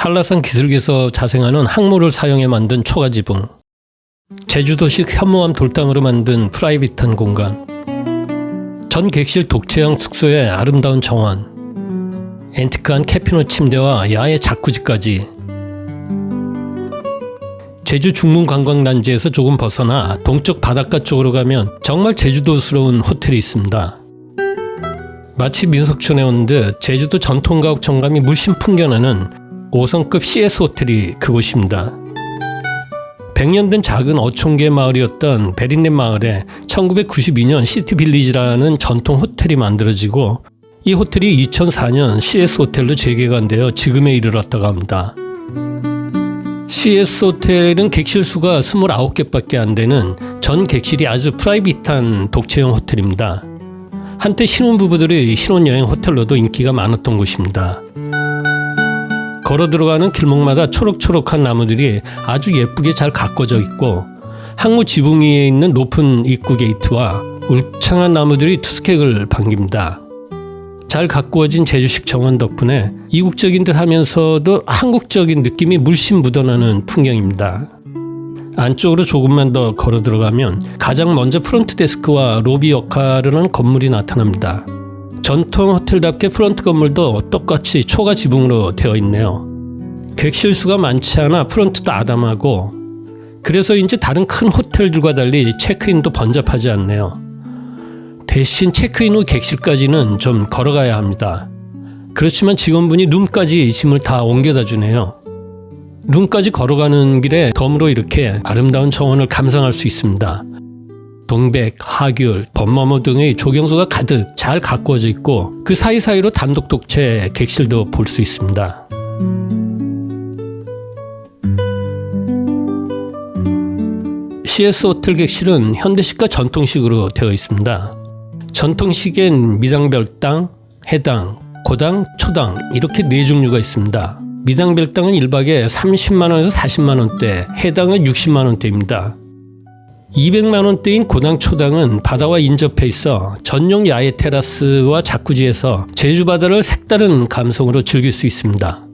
한라산 기슭에서 자생하는 항모를 사용해 만든 초가 지붕. 제주도식 현무암 돌담으로 만든 프라이빗한 공간. 전 객실 독채형 숙소의 아름다운 정원. 앤티크한 캐피노 침대와 야외 자쿠지까지. 제주 중문 관광단지에서 조금 벗어나 동쪽 바닷가 쪽으로 가면 정말 제주도스러운 호텔이 있습니다. 마치 민속촌에 온 듯 제주도 전통가옥 정감이 물씬 풍겨나는 5성급 CS 호텔이 그곳입니다. 100년 된 작은 어촌계 마을이었던 베린넷 마을에 1992년 시티빌리지라는 전통 호텔이 만들어지고 이 호텔이 2004년 CS 호텔로 재개관되어 지금에 이르렀다고 합니다. CS 호텔은 객실 수가 29개밖에 안 되는 전 객실이 아주 프라이빗한 독채형 호텔입니다. 한때 신혼부부들의 신혼여행 호텔로도 인기가 많았던 곳입니다. 걸어 들어가는 길목마다 초록초록한 나무들이 아주 예쁘게 잘 가꿔져 있고 항구 지붕 위에 있는 높은 입구 게이트와 울창한 나무들이 투스객을 반깁니다. 잘 가꾸어진 제주식 정원 덕분에 이국적인 듯 하면서도 한국적인 느낌이 물씬 묻어나는 풍경입니다. 안쪽으로 조금만 더 걸어 들어가면 가장 먼저 프런트 데스크와 로비 역할을 하는 건물이 나타납니다. 전통 호텔답게 프런트 건물도 똑같이 초가 지붕으로 되어 있네요. 객실 수가 많지 않아 프런트도 아담하고 그래서인지 다른 큰 호텔들과 달리 체크인도 번잡하지 않네요. 대신 체크인 후 객실까지는 좀 걸어가야 합니다. 그렇지만 직원분이 룸까지 짐을 다 옮겨다 주네요. 룸까지 걸어가는 길에 덤으로 이렇게 아름다운 정원을 감상할 수 있습니다. 동백, 하귤, 범머머 등의 조경수가 가득 잘 가꾸어져 있고 그 사이사이로 단독 독채 객실도 볼 수 있습니다. CS 호텔 객실은 현대식과 전통식으로 되어 있습니다. 전통식엔 미당별당, 해당, 고당, 초당 이렇게 네 종류가 있습니다. 미당별당은 1박에 30만 원에서 40만 원대, 해당은 60만 원대입니다. 200만 원대인 고당 초당은 바다와 인접해 있어 전용 야외 테라스와 자쿠지에서 제주 바다를 색다른 감성으로 즐길 수 있습니다.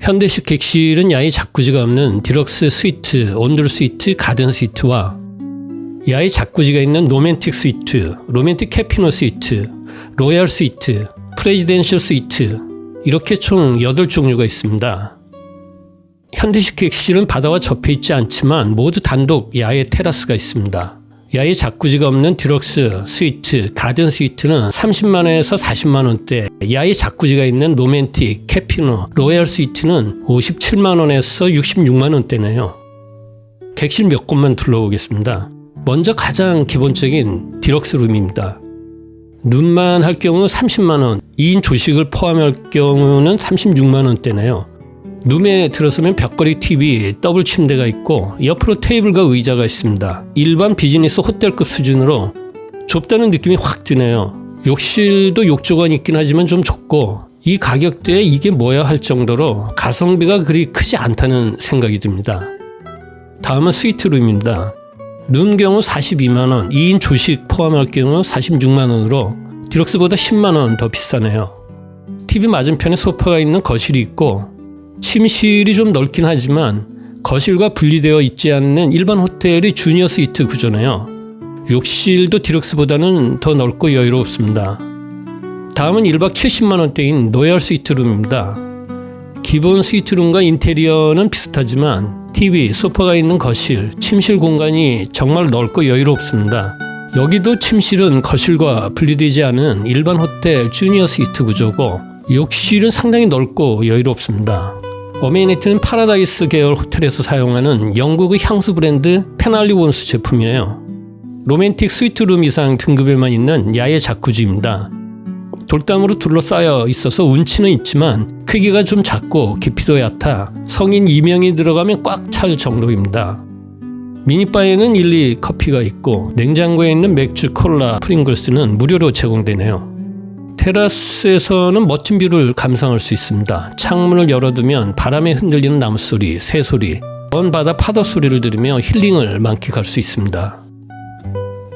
현대식 객실은 야외 자쿠지가 없는 디럭스 스위트, 온돌 스위트, 가든 스위트와 야외 자쿠지가 있는 로맨틱 스위트, 로맨틱 캐피노 스위트, 로얄 스위트, 프레지덴셜 스위트 이렇게 총 8종류가 있습니다. 현대식 객실은 바다와 접해 있지 않지만 모두 단독 야외 테라스가 있습니다. 야외 자쿠지가 없는 디럭스, 스위트, 가든 스위트는 30만원에서 40만원대, 야외 자쿠지가 있는 로맨틱, 캐피노, 로얄 스위트는 57만원에서 66만원대네요. 객실 몇 곳만 둘러보겠습니다. 먼저 가장 기본적인 디럭스 룸입니다. 룸만 할 경우 30만원, 2인 조식을 포함할 경우는 36만원대네요. 룸에 들어서면 벽걸이 TV, 더블 침대가 있고 옆으로 테이블과 의자가 있습니다. 일반 비즈니스 호텔급 수준으로 좁다는 느낌이 확 드네요. 욕실도 욕조가 있긴 하지만 좀 좁고 이 가격대에 이게 뭐야 할 정도로 가성비가 그리 크지 않다는 생각이 듭니다. 다음은 스위트룸입니다. 룸 경우 42만원, 2인 조식 포함할 경우 46만원으로 디럭스보다 10만원 더 비싸네요. TV 맞은편에 소파가 있는 거실이 있고 침실이 좀 넓긴 하지만 거실과 분리되어 있지 않는 일반 호텔의 주니어 스위트 구조네요. 욕실도 디럭스보다는 더 넓고 여유롭습니다. 다음은 1박 70만 원대인 노열 스위트룸입니다. 기본 스위트룸과 인테리어는 비슷하지만 TV, 소파가 있는 거실, 침실 공간이 정말 넓고 여유롭습니다. 여기도 침실은 거실과 분리되지 않은 일반 호텔 주니어 스위트 구조고 욕실은 상당히 넓고 여유롭습니다. 어메니티는 파라다이스 계열 호텔에서 사용하는 영국의 향수 브랜드 페날리 원스 제품이에요. 로맨틱 스위트룸 이상 등급에만 있는 야외 자쿠지입니다. 돌담으로 둘러싸여 있어서 운치는 있지만 크기가 좀 작고 깊이도 얕아 성인 2명이 들어가면 꽉 찰 정도입니다. 미니바에는 일리 커피가 있고 냉장고에 있는 맥주, 콜라, 프링글스는 무료로 제공되네요. 테라스에서는 멋진 뷰를 감상할 수 있습니다. 창문을 열어두면 바람에 흔들리는 나무 소리, 새 소리, 먼 바다 파도 소리를 들으며 힐링을 만끽할 수 있습니다.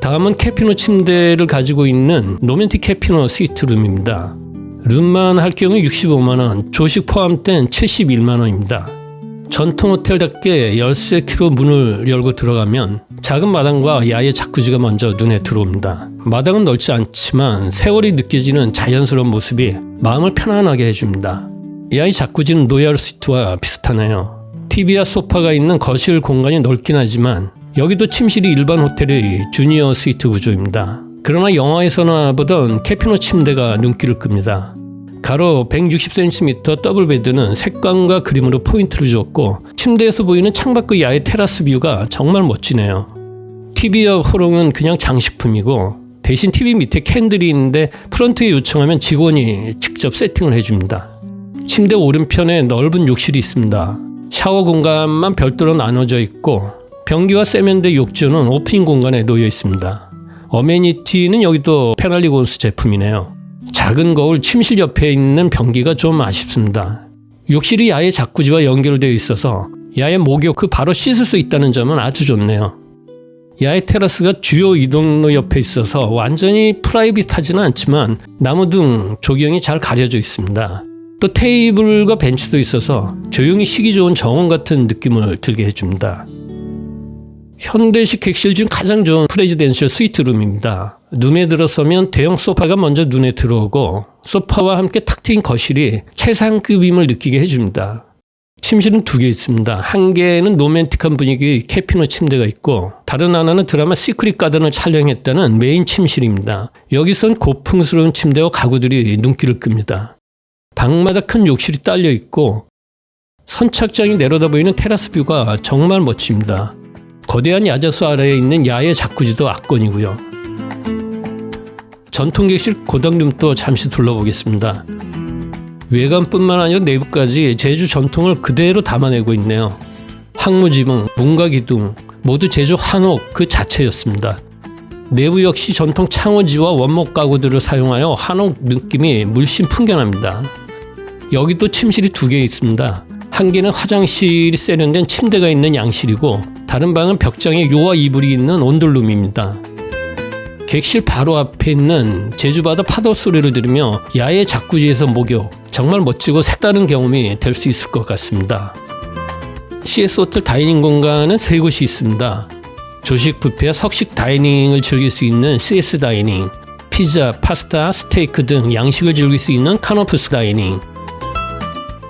다음은 캐피노 침대를 가지고 있는 로맨틱 캐피노 스위트룸입니다. 룸만 할 경우 65만 원, 조식 포함된 71만 원입니다. 전통 호텔답게 열쇠 키로 문을 열고 들어가면 작은 마당과 야외 자쿠지가 먼저 눈에 들어옵니다. 마당은 넓지 않지만 세월이 느껴지는 자연스러운 모습이 마음을 편안하게 해줍니다. 야외 자쿠지는 노야르 시트와 비슷하네요. TV와 소파가 있는 거실 공간이 넓긴 하지만 여기도 침실이 일반 호텔의 주니어 스위트 구조입니다. 그러나 영화에서나 보던 캐피노 침대가 눈길을 끕니다. 가로 160cm 더블 베드는 색감과 그림으로 포인트를 주었고 침대에서 보이는 창밖의 야외 테라스 뷰가 정말 멋지네요. TV와 호롱은 그냥 장식품이고 대신 TV 밑에 캔들이 있는데 프런트에 요청하면 직원이 직접 세팅을 해줍니다. 침대 오른편에 넓은 욕실이 있습니다. 샤워 공간만 별도로 나눠져 있고 변기와 세면대 욕조는 오프닝 공간에 놓여 있습니다. 어메니티는 여기도 페널리곤스 제품이네요. 작은 거울 침실 옆에 있는 변기가 좀 아쉽습니다. 욕실이 야외 자쿠지와 연결되어 있어서 야외 목욕 그 바로 씻을 수 있다는 점은 아주 좋네요. 야외 테라스가 주요 이동로 옆에 있어서 완전히 프라이빗하지는 않지만 나무 등 조경이 잘 가려져 있습니다. 또 테이블과 벤치도 있어서 조용히 쉬기 좋은 정원 같은 느낌을 들게 해줍니다. 현대식 객실 중 가장 좋은 프레지덴셜 스위트룸입니다. 룸에 들어서면 대형 소파가 먼저 눈에 들어오고 소파와 함께 탁 트인 거실이 최상급임을 느끼게 해줍니다. 침실은 두 개 있습니다. 한 개는 로맨틱한 분위기의 캐피노 침대가 있고 다른 하나는 드라마 시크릿 가든을 촬영했다는 메인 침실입니다. 여기선 고풍스러운 침대와 가구들이 눈길을 끕니다. 방마다 큰 욕실이 딸려 있고 선착장이 내려다 보이는 테라스 뷰가 정말 멋집니다. 거대한 야자수 아래에 있는 야외 자쿠지도 압권이고요. 전통 객실 고당룸도 잠시 둘러보겠습니다. 외관뿐만 아니라 내부까지 제주 전통을 그대로 담아내고 있네요. 항무지붕, 문가기둥 모두 제주 한옥 그 자체였습니다. 내부 역시 전통 창호지와 원목 가구들을 사용하여 한옥 느낌이 물씬 풍겨납니다. 여기도 침실이 두 개 있습니다. 한 개는 화장실이 세련된 침대가 있는 양실이고 다른 방은 벽장에 요와 이불이 있는 온돌룸입니다. 객실 바로 앞에 있는 제주바다 파도 소리를 들으며 야외 자쿠지에서 목욕 정말 멋지고 색다른 경험이 될 수 있을 것 같습니다. CS 호텔 다이닝 공간은 세 곳이 있습니다. 조식 뷔페와 석식 다이닝을 즐길 수 있는 CS 다이닝, 피자, 파스타, 스테이크 등 양식을 즐길 수 있는 카노프스 다이닝,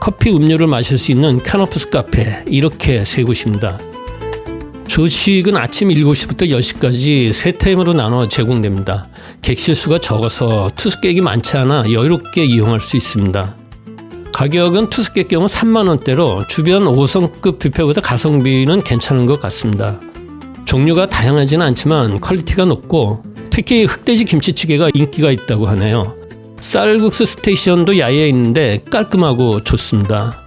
커피 음료를 마실 수 있는 카노프스 카페 이렇게 세 곳입니다. 조식은 아침 7시부터 10시까지 세 타임으로 나눠 제공됩니다. 객실 수가 적어서 투숙객이 많지 않아 여유롭게 이용할 수 있습니다. 가격은 투숙객 경우 3만 원대로 주변 5성급 뷔페보다 가성비는 괜찮은 것 같습니다. 종류가 다양하지는 않지만 퀄리티가 높고 특히 흑돼지 김치찌개가 인기가 있다고 하네요. 쌀국수 스테이션도 야외에 있는데 깔끔하고 좋습니다.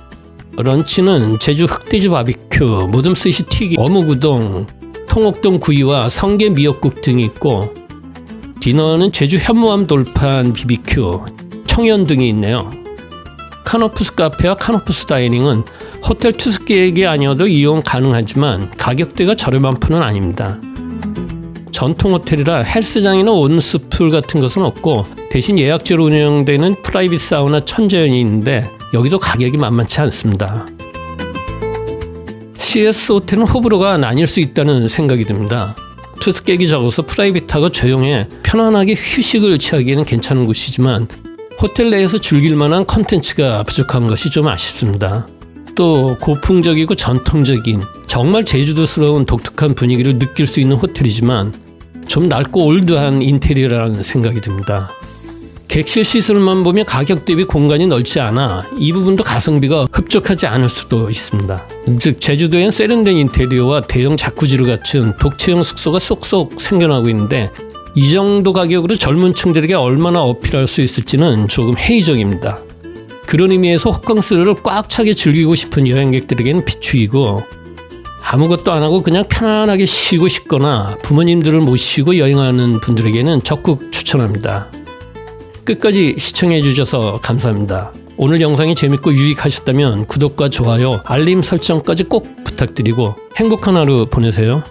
런치는 제주 흑돼지 바비큐, 모듬 스시 튀기, 어묵 우동, 통옥동 구이와 성게 미역국 등이 있고 디너는 제주 현무암 돌판 비비큐, 청연 등이 있네요. 카노푸스 카페와 카노푸스 다이닝은 호텔 투숙객이 아니어도 이용 가능하지만 가격대가 저렴한 편은 아닙니다. 전통 호텔이라 헬스장이나 온수풀 같은 것은 없고 대신 예약제로 운영되는 프라이빗 사우나 천재연이 있는데 여기도 가격이 만만치 않습니다. CS 호텔은 호불호가 나뉠 수 있다는 생각이 듭니다. 투숙객이 적어서 프라이빗하고 조용해 편안하게 휴식을 취하기에는 괜찮은 곳이지만 호텔 내에서 즐길 만한 컨텐츠가 부족한 것이 좀 아쉽습니다. 또 고풍적이고 전통적인 정말 제주도스러운 독특한 분위기를 느낄 수 있는 호텔이지만 좀 넓고 올드한 인테리어라는 생각이 듭니다. 객실 시설만 보면 가격 대비 공간이 넓지 않아 이 부분도 가성비가 흡족하지 않을 수도 있습니다. 즉 제주도엔 세련된 인테리어와 대형 자쿠지를 갖춘 독채형 숙소가 쏙쏙 생겨나고 있는데 이 정도 가격으로 젊은 층들에게 얼마나 어필할 수 있을지는 조금 회의적입니다. 그런 의미에서 호캉스를 꽉 차게 즐기고 싶은 여행객들에게는 비추이고 아무것도 안 하고 그냥 편안하게 쉬고 싶거나 부모님들을 모시고 여행하는 분들에게는 적극 추천합니다. 끝까지 시청해 주셔서 감사합니다. 오늘 영상이 재밌고 유익하셨다면 구독과 좋아요, 알림 설정까지 꼭 부탁드리고 행복한 하루 보내세요.